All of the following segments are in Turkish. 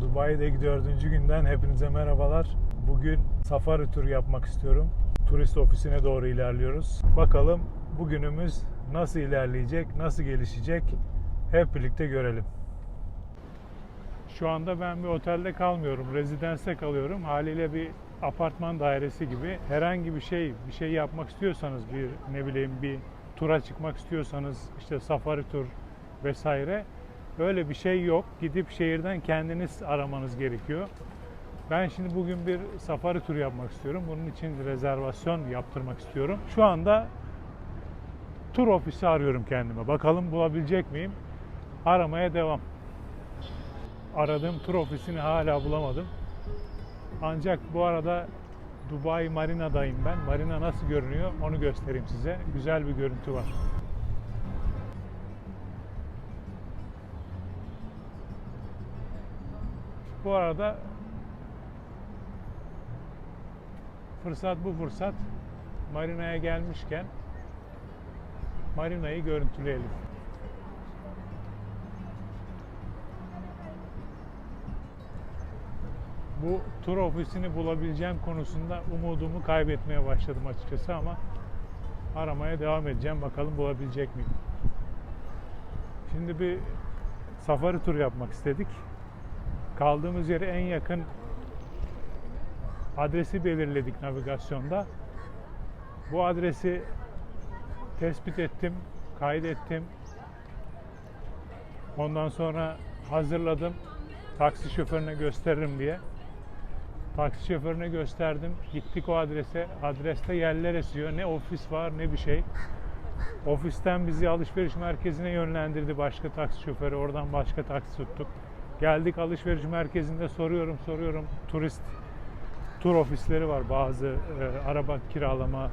Dubai'deki dördüncü günden hepinize merhabalar. Bugün safari turu yapmak istiyorum. Turist ofisine doğru ilerliyoruz. Bakalım bugünümüz nasıl ilerleyecek, nasıl gelişecek hep birlikte görelim. Şu anda ben bir otelde kalmıyorum, rezidenste kalıyorum. Haliyle bir apartman dairesi gibi herhangi bir şey, bir şey yapmak istiyorsanız bir ne bileyim bir tura çıkmak istiyorsanız işte safari tur vesaire öyle bir şey yok. Gidip şehirden kendiniz aramanız gerekiyor. Ben şimdi bugün bir safari turu yapmak istiyorum. Bunun için rezervasyon yaptırmak istiyorum. Şu anda tur ofisi arıyorum kendime. Bakalım bulabilecek miyim? Aramaya devam. Aradığım tur ofisini hala bulamadım. Ancak bu arada Dubai Marina'dayım ben. Marina nasıl görünüyor onu göstereyim size. Güzel bir görüntü var. Bu arada fırsat bu fırsat marinaya gelmişken marinayı görüntüleyelim. Bu tur ofisini bulabileceğim konusunda umudumu kaybetmeye başladım açıkçası ama aramaya devam edeceğim. Bakalım bulabilecek miyim? Şimdi bir safari tur yapmak istedik. Kaldığımız yere en yakın adresi belirledik navigasyonda. Bu adresi tespit ettim, kaydettim. Ondan sonra hazırladım. Taksi şoförüne gösteririm diye. Taksi şoförüne gösterdim. Gittik o adrese. Adreste yerler esiyor. Ne ofis var ne bir şey. Ofisten bizi alışveriş merkezine yönlendirdi başka taksi şoförü. Oradan başka taksi tuttuk. Geldik alışveriş merkezinde soruyorum soruyorum. Turist tur ofisleri var. Bazı e, araba kiralama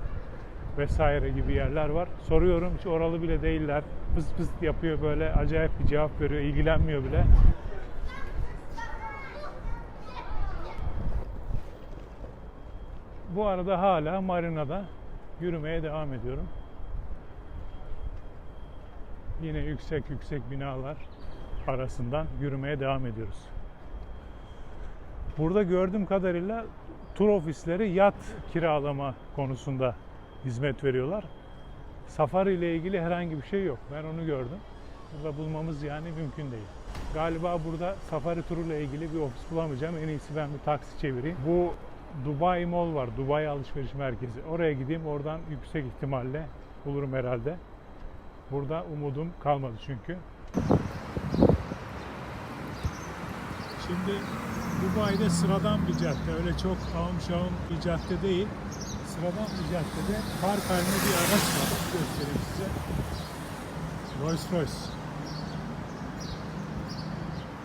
vesaire gibi yerler var. Soruyorum hiç oralı bile değiller. Pıs pıs yapıyor böyle acayip bir cevap veriyor. ilgilenmiyor bile. Bu arada hala marinada yürümeye devam ediyorum. Yine yüksek yüksek binalar arasından yürümeye devam ediyoruz. Burada gördüğüm kadarıyla tur ofisleri yat kiralama konusunda hizmet veriyorlar. Safari ile ilgili herhangi bir şey yok. Ben onu gördüm. Burada bulmamız yani mümkün değil. Galiba burada safari turuyla ilgili bir ofis bulamayacağım. En iyisi ben bir taksi çevireyim. Bu Dubai Mall var. Dubai Alışveriş Merkezi. Oraya gideyim. Oradan yüksek ihtimalle bulurum herhalde. Burada umudum kalmadı çünkü. Şimdi Dubai'de sıradan bir cadde. Öyle çok ağım şahım bir cadde değil. Sıradan bir caddede park halinde bir araç var. Göstereyim size. Rolls Royce.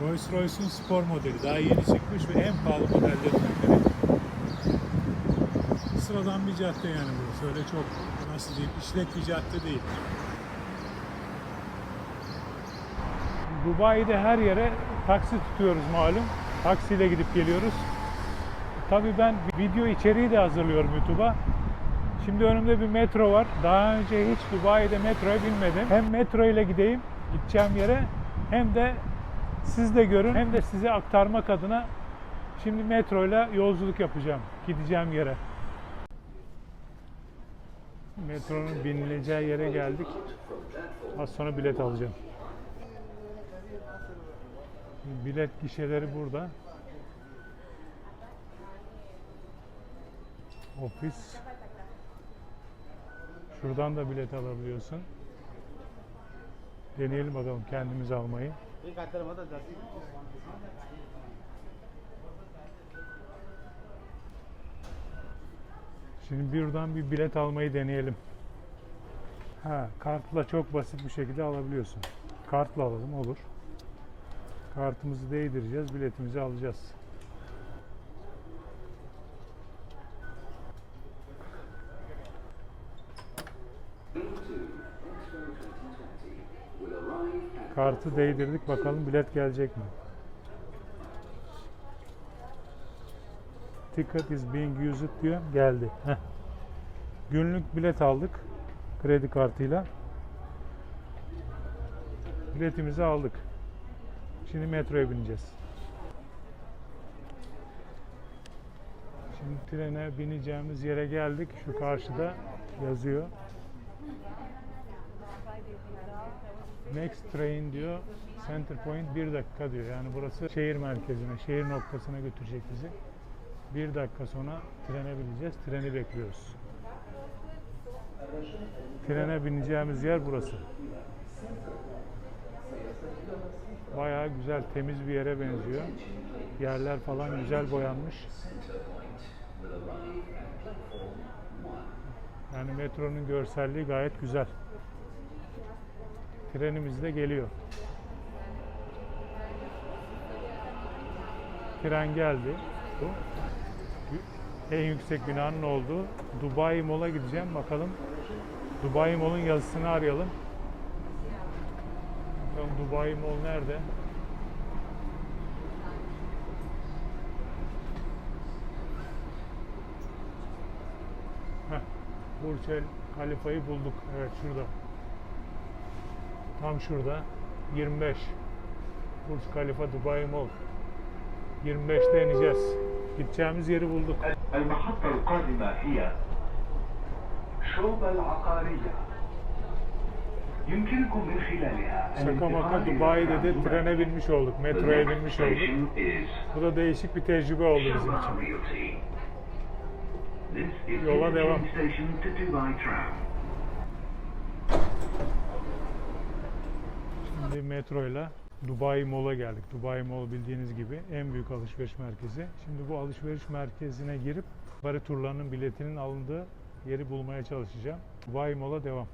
Rolls Royce'un spor modeli. Daha yeni çıkmış ve en pahalı modellerinden biri. Sıradan bir cadde yani burası. Öyle çok nasıl diyeyim işlek bir cadde değil. Dubai'de her yere taksi tutuyoruz malum. Taksiyle gidip geliyoruz. Tabii ben video içeriği de hazırlıyorum YouTube'a. Şimdi önümde bir metro var. Daha önce hiç Dubai'de metroya binmedim. Hem metro ile gideyim gideceğim yere hem de siz de görün hem de size aktarmak adına şimdi metro ile yolculuk yapacağım gideceğim yere. Metronun binileceği yere geldik. Az sonra bilet alacağım. Bilet gişeleri burada. Ofis. Şuradan da bilet alabiliyorsun. Deneyelim bakalım kendimiz almayı. Şimdi buradan bir bilet almayı deneyelim. Ha, kartla çok basit bir şekilde alabiliyorsun. Kartla alalım olur. Kartımızı değdireceğiz, biletimizi alacağız. Kartı değdirdik bakalım bilet gelecek mi? Ticket is being used diyor. Geldi. Heh. Günlük bilet aldık. Kredi kartıyla. Biletimizi aldık. Şimdi metroya bineceğiz. Şimdi trene bineceğimiz yere geldik. Şu karşıda yazıyor. Next train diyor. Center point bir dakika diyor. Yani burası şehir merkezine, şehir noktasına götürecek bizi. Bir dakika sonra trene bineceğiz. Treni bekliyoruz. Trene bineceğimiz yer burası. Bayağı güzel, temiz bir yere benziyor. Yerler falan güzel boyanmış. Yani metronun görselliği gayet güzel. Trenimiz de geliyor. Tren geldi. Bu. En yüksek binanın olduğu Dubai Mall'a gideceğim. Bakalım Dubai Mall'un yazısını arayalım. Bakalım Dubai Mall nerede? Heh, Burç El Halifa'yı bulduk. Evet şurada. Tam şurada. 25. Burç Khalifa Dubai Mall. 25'te ineceğiz. Gideceğimiz yeri bulduk. المحطة القادمة هي شوب العقارية يمكنكم من خلالها Şaka maka Dubai'de de trene binmiş olduk, metroya binmiş olduk. Bu da değişik bir tecrübe oldu bizim için. Yola devam. Şimdi metroyla Dubai Mall'a geldik. Dubai Mall bildiğiniz gibi en büyük alışveriş merkezi. Şimdi bu alışveriş merkezine girip Bari turlarının biletinin alındığı yeri bulmaya çalışacağım. Dubai Mall'a devam.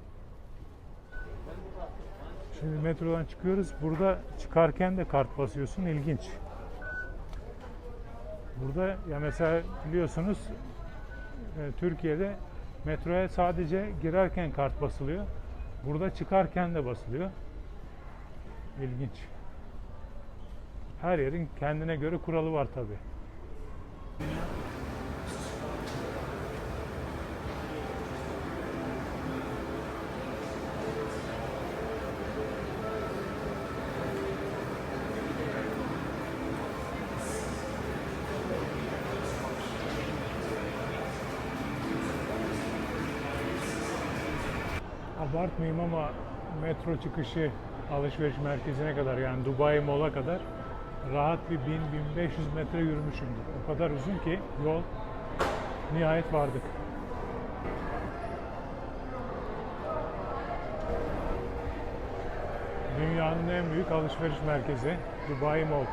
Şimdi metrodan çıkıyoruz. Burada çıkarken de kart basıyorsun. İlginç. Burada ya mesela biliyorsunuz e, Türkiye'de metroya sadece girerken kart basılıyor. Burada çıkarken de basılıyor. İlginç. Her yerin kendine göre kuralı var tabi. Abartmayayım ama metro çıkışı alışveriş merkezine kadar yani Dubai Mall'a kadar rahat bir 1000-1500 metre yürümüşümdür. O kadar uzun ki yol nihayet vardık. Dünyanın en büyük alışveriş merkezi Dubai Mall.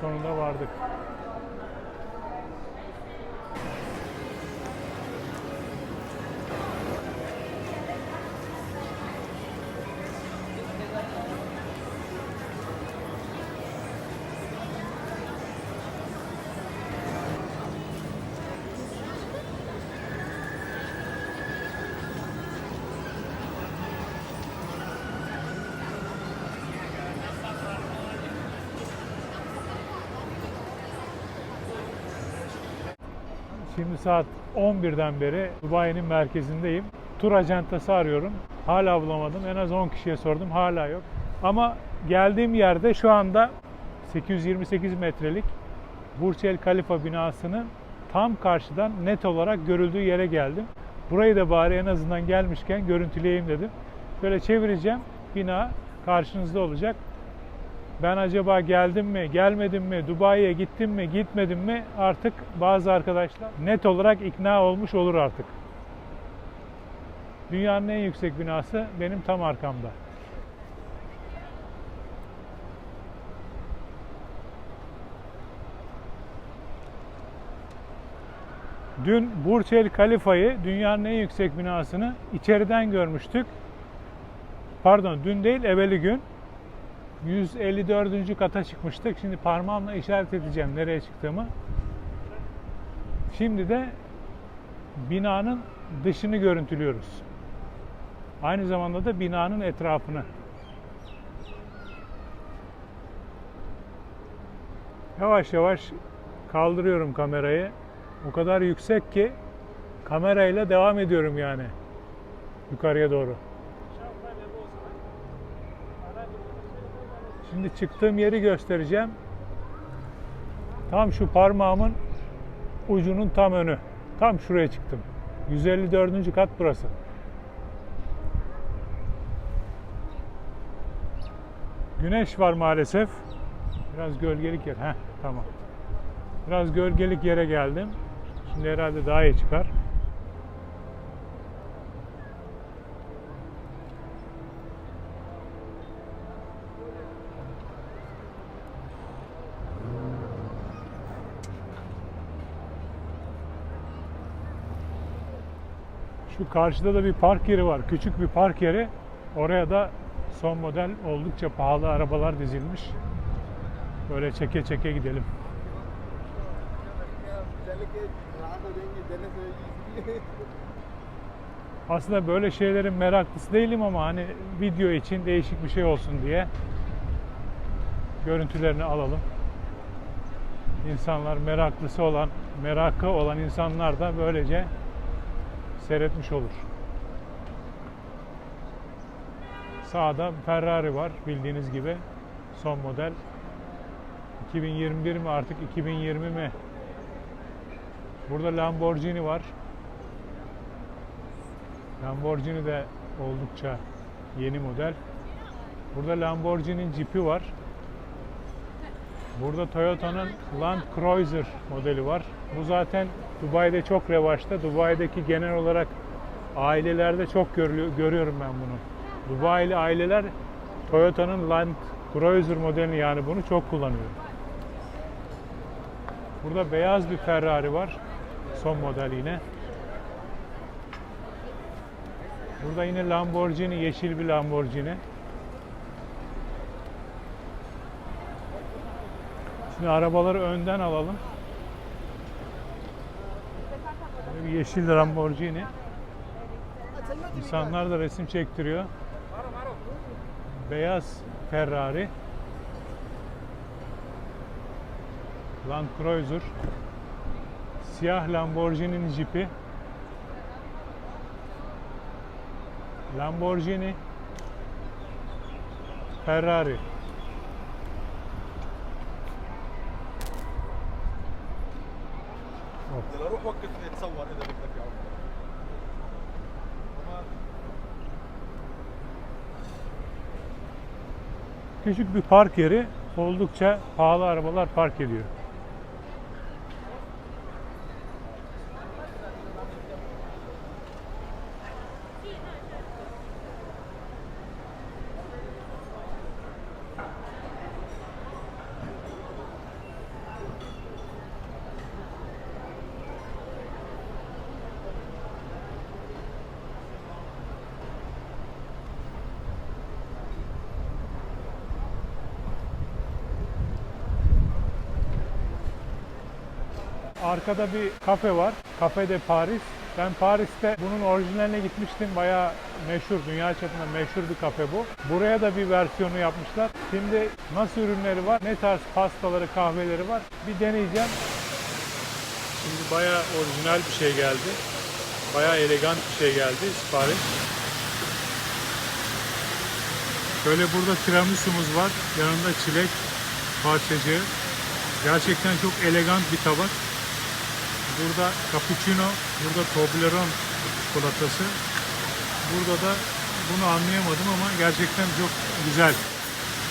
Sonunda vardık. Şimdi saat 11'den beri Dubai'nin merkezindeyim. Tur acentası arıyorum. Hala bulamadım. En az 10 kişiye sordum. Hala yok. Ama geldiğim yerde şu anda 828 metrelik Burç El Khalifa binasının tam karşıdan net olarak görüldüğü yere geldim. Burayı da bari en azından gelmişken görüntüleyeyim dedim. Böyle çevireceğim. Bina karşınızda olacak. Ben acaba geldim mi, gelmedim mi, Dubai'ye gittim mi, gitmedim mi artık bazı arkadaşlar net olarak ikna olmuş olur artık. Dünyanın en yüksek binası benim tam arkamda. Dün Burç El Khalifa'yı dünyanın en yüksek binasını içeriden görmüştük. Pardon dün değil evveli gün. 154. kata çıkmıştık. Şimdi parmağımla işaret edeceğim nereye çıktığımı. Şimdi de binanın dışını görüntülüyoruz. Aynı zamanda da binanın etrafını. Yavaş yavaş kaldırıyorum kamerayı. O kadar yüksek ki kamerayla devam ediyorum yani yukarıya doğru. Şimdi çıktığım yeri göstereceğim. Tam şu parmağımın ucunun tam önü. Tam şuraya çıktım. 154. kat burası. Güneş var maalesef. Biraz gölgelik yer. Heh, tamam. Biraz gölgelik yere geldim. Şimdi herhalde daha iyi çıkar. Şu karşıda da bir park yeri var. Küçük bir park yeri. Oraya da son model oldukça pahalı arabalar dizilmiş. Böyle çeke çeke gidelim. Aslında böyle şeylerin meraklısı değilim ama hani video için değişik bir şey olsun diye görüntülerini alalım. İnsanlar meraklısı olan, merakı olan insanlar da böylece seyretmiş olur. Sağda Ferrari var bildiğiniz gibi son model. 2021 mi artık 2020 mi? Burada Lamborghini var. Lamborghini de oldukça yeni model. Burada Lamborghini'nin Jeep'i var. Burada Toyota'nın Land Cruiser modeli var. Bu zaten Dubai'de çok revaçta. Dubai'deki genel olarak ailelerde çok görüyorum ben bunu. Dubai'li aileler Toyota'nın Land Cruiser modelini yani bunu çok kullanıyor. Burada beyaz bir Ferrari var. Son model yine. Burada yine Lamborghini, yeşil bir Lamborghini. Şimdi arabaları önden alalım. Böyle bir yeşil Lamborghini. İnsanlar da resim çektiriyor. Beyaz Ferrari. Land Cruiser. Siyah Lamborghini'nin jipi. Lamborghini, Ferrari. Küçük bir park yeri. Oldukça pahalı arabalar park ediyor. Arkada bir kafe var. Cafe de Paris. Ben Paris'te bunun orijinaline gitmiştim. Bayağı meşhur, dünya çapında meşhur bir kafe bu. Buraya da bir versiyonu yapmışlar. Şimdi nasıl ürünleri var, ne tarz pastaları, kahveleri var bir deneyeceğim. Şimdi bayağı orijinal bir şey geldi. Bayağı elegant bir şey geldi sipariş. Şöyle burada tiramisu'muz var. Yanında çilek parçacığı. Gerçekten çok elegant bir tabak. Burada cappuccino, burada Toblerone çikolatası. Burada da bunu anlayamadım ama gerçekten çok güzel.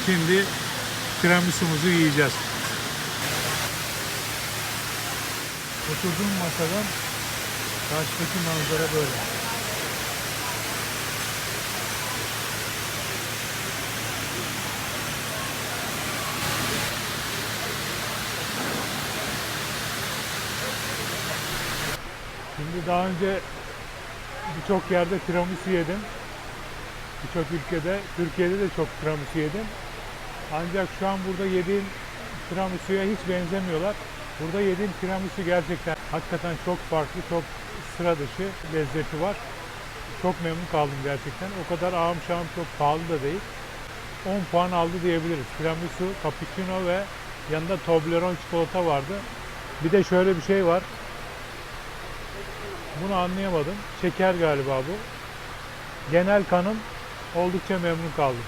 Şimdi tiramisu'muzu yiyeceğiz. Oturduğum masadan karşıdaki manzara böyle. Şimdi daha önce birçok yerde tiramisu yedim. Birçok ülkede, Türkiye'de de çok tiramisu yedim. Ancak şu an burada yediğim tiramisu'ya hiç benzemiyorlar. Burada yediğim tiramisu gerçekten hakikaten çok farklı, çok sıra dışı lezzeti var. Çok memnun kaldım gerçekten. O kadar ağım şahım çok pahalı da değil. 10 puan aldı diyebiliriz. Tiramisu, cappuccino ve yanında Toblerone çikolata vardı. Bir de şöyle bir şey var. Bunu anlayamadım. Şeker galiba bu. Genel kanım oldukça memnun kaldım.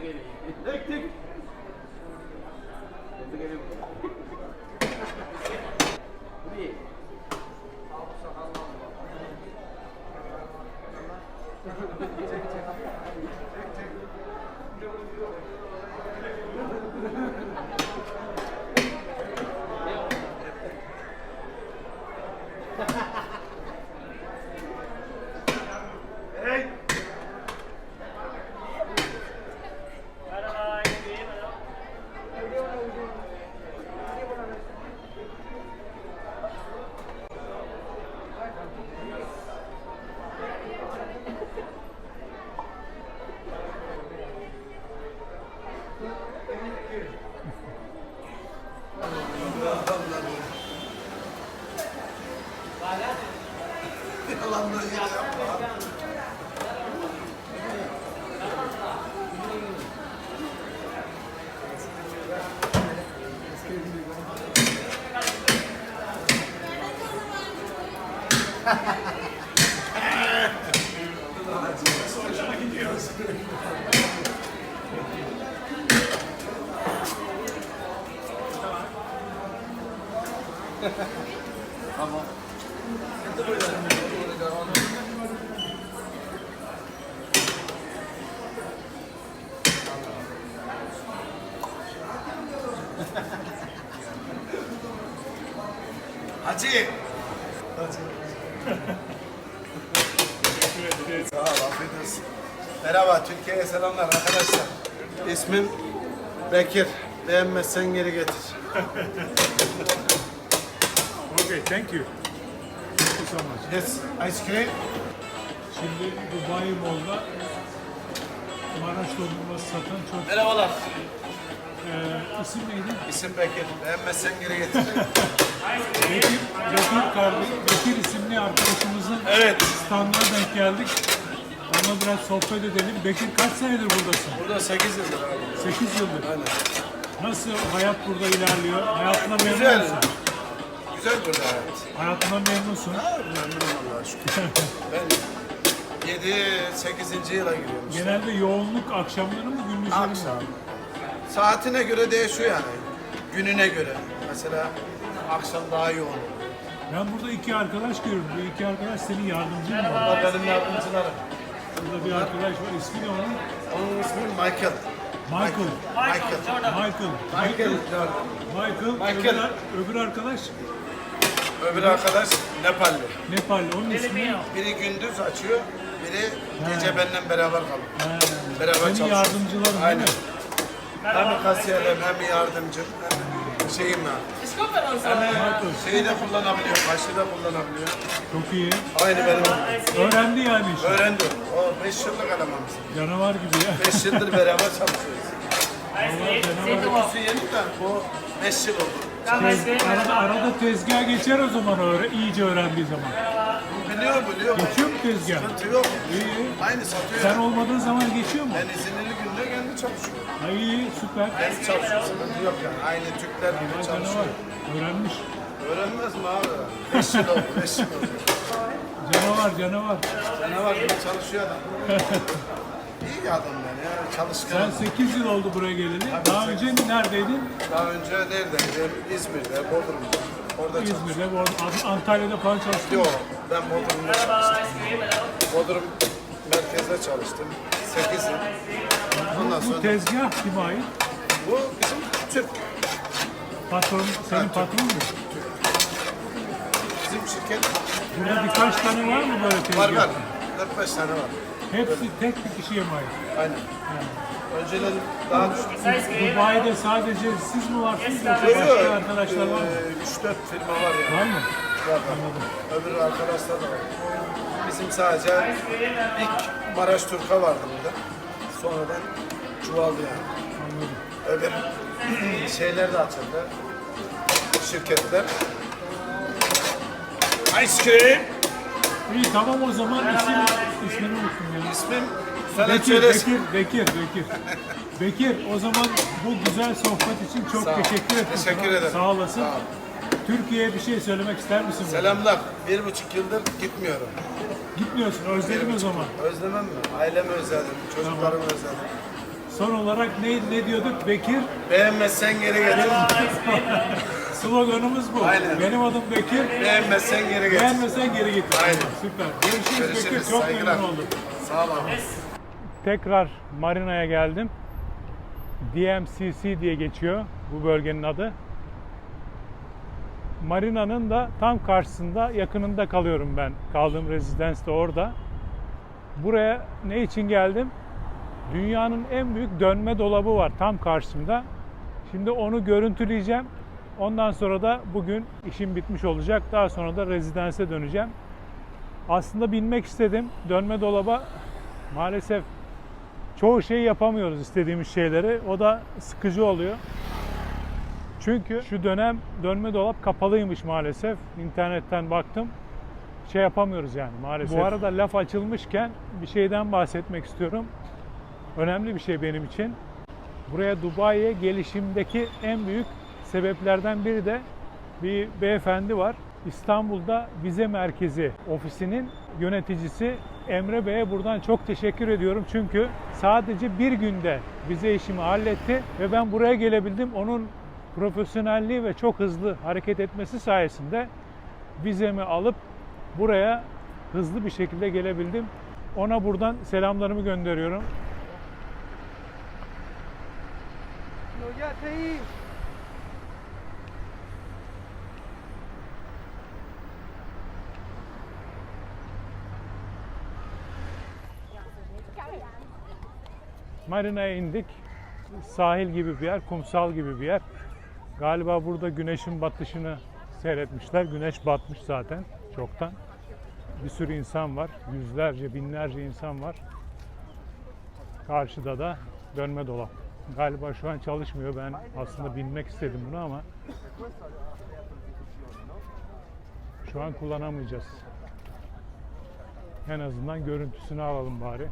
Gracias. İsmim Bekir. Beğenmezsen geri getir. Okay, thank you. Thank you so much. Yes, ice cream. Şimdi Dubai Mall'da Maraş dondurması satan çok... Merhabalar. Ee, isim neydi? İsim Bekir. Beğenmezsen geri getir. Bekir, Bekir kardeş, Bekir isimli arkadaşımızın evet. standına denk geldik. Onunla biraz sohbet edelim. Bekir kaç senedir buradasın? Burada 8 yıldır abi. 8 yıldır. Aynen. Nasıl hayat burada ilerliyor? Hayatına memnun Güzel. musun? Güzel burada hayat. Hayatından memnunsun. Ha, Memnunum Allah'a şükür. ben 7-8. yıla giriyorum. işte. Genelde yoğunluk akşamları mı gündüzleri mi? Akşam. Saatine göre değişiyor yani. Gününe göre. Mesela akşam daha yoğun. Ben burada iki arkadaş görüyorum. Bu iki arkadaş senin yardımcın mı? Bunlar benim yardımcılarım. Burada bir arkadaş var. İsmi ne onun? Onun ismi Michael. Michael. Michael. Michael. Michael Jordan. Michael. Michael. Öbür, öbür arkadaş Öbür arkadaş Nepalli. Nepalli. Onun ismi Biri gündüz açıyor, biri gece benimle beraber kalıyor. He, Beraber senin çalışıyoruz. yardımcıların değil Aynen. mi? Hem kasiyerim hem yardımcım hem şeyim ya. Michael. Şeyi de kullanabiliyor, kaşı da kullanabiliyor. Çok iyi. Aynı benim. Öğrendi yani işi. Öğrendim. O 5 yıllık elememiz. Canavar gibi ya. 5 yıldır beraber çalışıyoruz. Yeni de bu 5 yıl oldu. Tez, arada, arada tezgah geçer o zaman öğre, iyice öğrendiği zaman. Biliyor biliyor. Geçiyor mu tezgah? Sıkıntı yok. İyi. Aynı satıyor. Sen olmadığın zaman geçiyor mu? Ben izinli günde kendi çalışıyorum. Ay iyi, süper. Kendi çalışıyor. Sıkıntı yok yani. Aynı Türkler gibi çalışıyor. canavar. Öğrenmiş. Öğrenmez mi abi? 5 yıl oldu. 5 yıl oldu. Canavar, canavar. Canavar gibi çalışıyor adam. İyi bir adam ben ya. Çalışkan. Sen 8 yıl oldu buraya geleli. Daha önce neredeydin? Daha önce neredeydim? İzmir'de, Bodrum'da. Orada. İzmir'de, arada Antalya'da falan çalıştın. Yok, ben Bodrum'da çalıştım. Bodrum merkezde çalıştım. 8 yıl. Ondan Bu sonra tezgah kime ait? bu bizim Türk. Patron, senin patron mu? Bizim şirket Burada birkaç tane var mı böyle tezgah? var var. 4-5 tane var. Hepsi tek bir kişiye mi ait? Aynen. Önceden daha düşük. Dubai'de sadece siz mi varsınız yoksa Yok, başka arkadaşlar var mı? 3-4 firma var yani. Var mı? Var. Anladım. Öbür arkadaşlar da var. Bizim sadece ilk Maraş Turka vardı burada. Sonradan çoğaldı yani. Anladım. Öbür şeyler de açıldı. Şirketler. Ice cream. İyi tamam o zaman isim, ismini unuttum ya. İsmim Bekir. Bekir, Bekir, Bekir. Bekir, o zaman bu güzel sohbet için çok Sağ ol. teşekkür ederim. Teşekkür sana. ederim. Sağ olasın. Sağ ol. Türkiye'ye bir şey söylemek ister misin? Selamlar. Bir buçuk yıldır gitmiyorum. Gitmiyorsun, özledim o zaman. Özlemem mi? Ailemi özledim, çocuklarımı özledim. son olarak ne, ne diyorduk Bekir? Beğenmezsen geri getir. Sloganımız bu. Aynen. Benim adım Bekir. Beğenmezsen geri getir. Beğenmesen geri git. Aynen. Süper. Görüşürüz, Bekir. Çok saygılar. memnun oldum. Sağ ol abi. Tekrar marinaya geldim. DMCC diye geçiyor bu bölgenin adı. Marinanın da tam karşısında, yakınında kalıyorum ben. Kaldığım rezidans de orada. Buraya ne için geldim? Dünyanın en büyük dönme dolabı var tam karşımda. Şimdi onu görüntüleyeceğim. Ondan sonra da bugün işim bitmiş olacak. Daha sonra da rezidanse döneceğim. Aslında binmek istedim. Dönme dolaba maalesef çoğu şeyi yapamıyoruz istediğimiz şeyleri. O da sıkıcı oluyor. Çünkü şu dönem dönme dolap kapalıymış maalesef. İnternetten baktım. Şey yapamıyoruz yani maalesef. Bu arada laf açılmışken bir şeyden bahsetmek istiyorum. Önemli bir şey benim için. Buraya Dubai'ye gelişimdeki en büyük sebeplerden biri de bir beyefendi var. İstanbul'da vize merkezi ofisinin yöneticisi Emre Bey'e buradan çok teşekkür ediyorum. Çünkü sadece bir günde vize işimi halletti ve ben buraya gelebildim. Onun profesyonelliği ve çok hızlı hareket etmesi sayesinde vizemi alıp buraya hızlı bir şekilde gelebildim. Ona buradan selamlarımı gönderiyorum. Marina'ya indik. Sahil gibi bir yer, kumsal gibi bir yer. Galiba burada güneşin batışını seyretmişler. Güneş batmış zaten çoktan. Bir sürü insan var. Yüzlerce, binlerce insan var. Karşıda da dönme dolap. Galiba şu an çalışmıyor. Ben aslında binmek istedim bunu ama şu an kullanamayacağız. En azından görüntüsünü alalım bari.